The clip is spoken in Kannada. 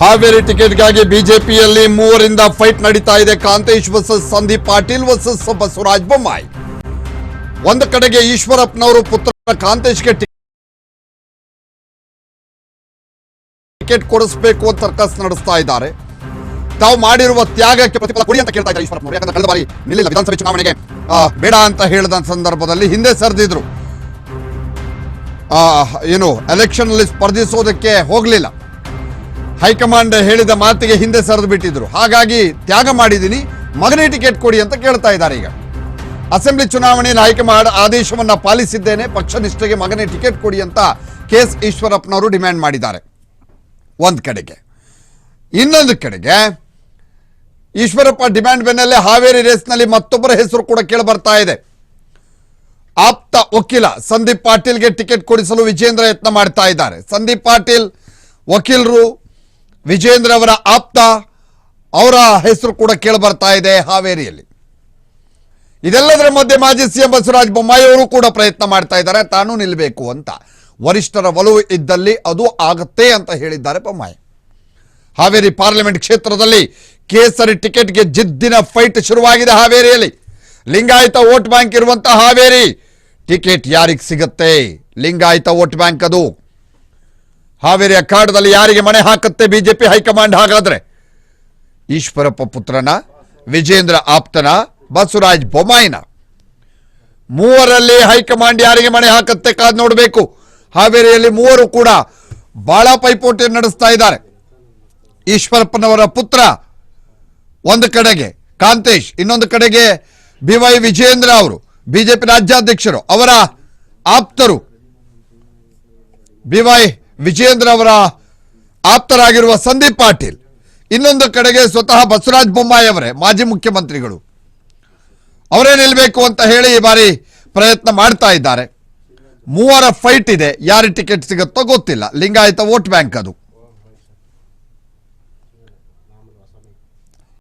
ಹಾವೇರಿ ಟಿಕೆಟ್ಗಾಗಿ ಬಿಜೆಪಿಯಲ್ಲಿ ಮೂವರಿಂದ ಫೈಟ್ ನಡೀತಾ ಇದೆ. Kantesh versus Sandeep Patil versus Basavaraja Bommai. ಒಂದು ಕಡೆಗೆ ಈಶ್ವರಪ್ಪನವರು ಪುತ್ರ ಕಾಂತೇಶ್ಗೆ ಟಿಕೆಟ್ ಕೊಡಿಸಬೇಕು ಅಂತ ಸರ್ಕಸ್ ನಡೆಸ್ತಾ ಇದ್ದಾರೆ. ತಾವು ಮಾಡಿರುವ ತ್ಯಾಗಕ್ಕೆ ಪ್ರತಿಫಲ ಕೊಡಿ ಅಂತ ಕೇಳ್ತಾ ಇದ್ದಾರೆ ಈಶ್ವರಪ್ಪನವರು. ಯಾಕಂದ್ರೆ ಕಳೆದ ಬಾರಿ ನಿಲ್ಲಿಲ್ಲ ವಿಧಾನಸಭೆ ಚುನಾವಣೆಗೆ. ಬೇಡ ಅಂತ ಹೇಳಿದ ಸಂದರ್ಭದಲ್ಲಿ ಹಿಂದೆ ಸರಿದಿದ್ರು. ಏನು ಎಲೆಕ್ಷನ್ ಅಲ್ಲಿ ಸ್ಪರ್ಧಿಸೋದಕ್ಕೆ ಹೋಗಲಿಲ್ಲ. ಹೈಕಮಾಂಡ್ ಹೇಳಿದ ಮಾತಿಗೆ ಹಿಂದೆ ಸರಿದು ಬಿಟ್ಟಿದ್ರು. ಹಾಗಾಗಿ ತ್ಯಾಗ ಮಾಡಿದ್ದೀನಿ. ಮಗನೇ ಟಿಕೆಟ್ ಕೊಡಿ ಅಂತ ಕೇಳ್ತಾ ಇದ್ದಾರೆ ಈಗ. ಅಸೆಂಬ್ಲಿ ಚುನಾವಣೆಯಲ್ಲಿ ಹೈಕಮಾಂಡ್ ಆದೇಶವನ್ನು ಪಾಲಿಸಿದ್ದೇನೆ. ಪಕ್ಷ ನಿಷ್ಠೆಗೆ ಮಗನೇ ಟಿಕೆಟ್ ಕೊಡಿ ಅಂತ ಕೆ ಎಸ್ ಈಶ್ವರಪ್ಪನವರು ಡಿಮ್ಯಾಂಡ್ ಮಾಡಿದ್ದಾರೆ. ಒಂದು ಕಡೆಗೆ. ಇನ್ನೊಂದು ಕಡೆಗೆ ಈಶ್ವರಪ್ಪ ಡಿಮ್ಯಾಂಡ್ ಬೆನ್ನಲ್ಲೇ ಹಾವೇರಿ ರೇಸ್ನಲ್ಲಿ ಮತ್ತೊಬ್ಬರ ಹೆಸರು ಕೂಡ ಕೇಳಿ ಬರ್ತಾ ಇದೆ. ಆಪ್ತ ವಕೀಲ ಸಂದೀಪ್ ಪಾಟೀಲ್ಗೆ ಟಿಕೆಟ್ ಕೊಡಿಸಲು ವಿಜೇಂದ್ರ ಯತ್ನ ಮಾಡ್ತಾ ಇದ್ದಾರೆ. ಸಂದೀಪ್ ಪಾಟೀಲ್, ವಕೀಲರು ವಿಜೇಂದ್ರ ಅವರ ಆಪ್ತ, ಅವರ ಹೆಸರು ಕೂಡ ಕೇಳಿ ಬರ್ತಾ ಇದೆ ಹಾವೇರಿಯಲ್ಲಿ. ಇದೆಲ್ಲದರ ಮಧ್ಯೆ ಮಾಜಿ ಸಿಎಂ ಬಸವರಾಜ ಬೊಮ್ಮಾಯಿ ಅವರು ಕೂಡ ಪ್ರಯತ್ನ ಮಾಡ್ತಾ ಇದ್ದಾರೆ. ತಾನು ನಿಲ್ಲಬೇಕು ಅಂತ. ವರಿಷ್ಠರ ಒಲವು ಇದ್ದಲ್ಲಿ ಅದು ಆಗತ್ತೆ ಅಂತ ಹೇಳಿದ್ದಾರೆ ಬೊಮ್ಮಾಯಿ. ಹಾವೇರಿ ಪಾರ್ಲಿಮೆಂಟ್ ಕ್ಷೇತ್ರದಲ್ಲಿ ಕೇಸರಿ ಟಿಕೆಟ್ಗೆ ಜಿದ್ದಿನ ಫೈಟ್ ಶುರುವಾಗಿದೆ ಹಾವೇರಿಯಲ್ಲಿ. ಲಿಂಗಾಯತ ವೋಟ್ ಬ್ಯಾಂಕ್ ಇರುವಂತಹ ಹಾವೇರಿ. ಟಿಕೆಟ್ ಯಾರಿಗೆ ಸಿಗುತ್ತೆ? ಲಿಂಗಾಯತ ವೋಟ್ ಬ್ಯಾಂಕ್ ಅದು ಹಾವೇರಿ ಅಖಾಡದಲ್ಲಿ ಯಾರಿಗೆ ಮಣೆ ಹಾಕುತ್ತೆ ಬಿಜೆಪಿ ಹೈಕಮಾಂಡ್ ಹಾಗಾದ್ರೆ? ಈಶ್ವರಪ್ಪ ಪುತ್ರನ, ವಿಜೇಂದ್ರ ಆಪ್ತನ, ಬಸವರಾಜ್ ಬೊಮ್ಮಾಯಿನ. ಮೂವರಲ್ಲಿ ಹೈಕಮಾಂಡ್ ಯಾರಿಗೆ ಮಣೆ ಹಾಕುತ್ತೆ ಕಾದ್ ನೋಡಬೇಕು. ಹಾವೇರಿಯಲ್ಲಿ ಮೂವರು ಕೂಡ ಬಹಳ ಪೈಪೋಟಿ ನಡೆಸ್ತಾ ಇದ್ದಾರೆ. ಈಶ್ವರಪ್ಪನವರ ಪುತ್ರ ಒಂದು ಕಡೆಗೆ ಕಾಂತೇಶ್, ಇನ್ನೊಂದು ಕಡೆಗೆ ಬಿ ವೈ ವಿಜೇಂದ್ರ ಅವರು, ಬಿಜೆಪಿ ರಾಜ್ಯಾಧ್ಯಕ್ಷರು, ಅವರ ಆಪ್ತರು. ಬಿ ವೈ ವಿಜೇಂದ್ರ ಅವರ ಆಪ್ತರಾಗಿರುವ ಸಂದೀಪ್ ಪಾಟೀಲ್, ಇನ್ನೊಂದು ಕಡೆಗೆ ಸ್ವತಃ ಬಸವರಾಜ ಬೊಮ್ಮಾಯಿ ಅವರೇ, ಮಾಜಿ ಮುಖ್ಯಮಂತ್ರಿಗಳು. ಅವರೇ ನಿಲ್ಲಬೇಕು ಅಂತ ಹೇಳಿ ಈ ಬಾರಿ ಪ್ರಯತ್ನ ಮಾಡ್ತಾ ಇದ್ದಾರೆ. ಮೂವರ ಫೈಟ್ ಇದೆ. ಯಾರು ಟಿಕೆಟ್ ಸಿಗುತ್ತೋ ಗೊತ್ತಿಲ್ಲ. ಲಿಂಗಾಯತ ವೋಟ್ ಬ್ಯಾಂಕ್ ಅದು.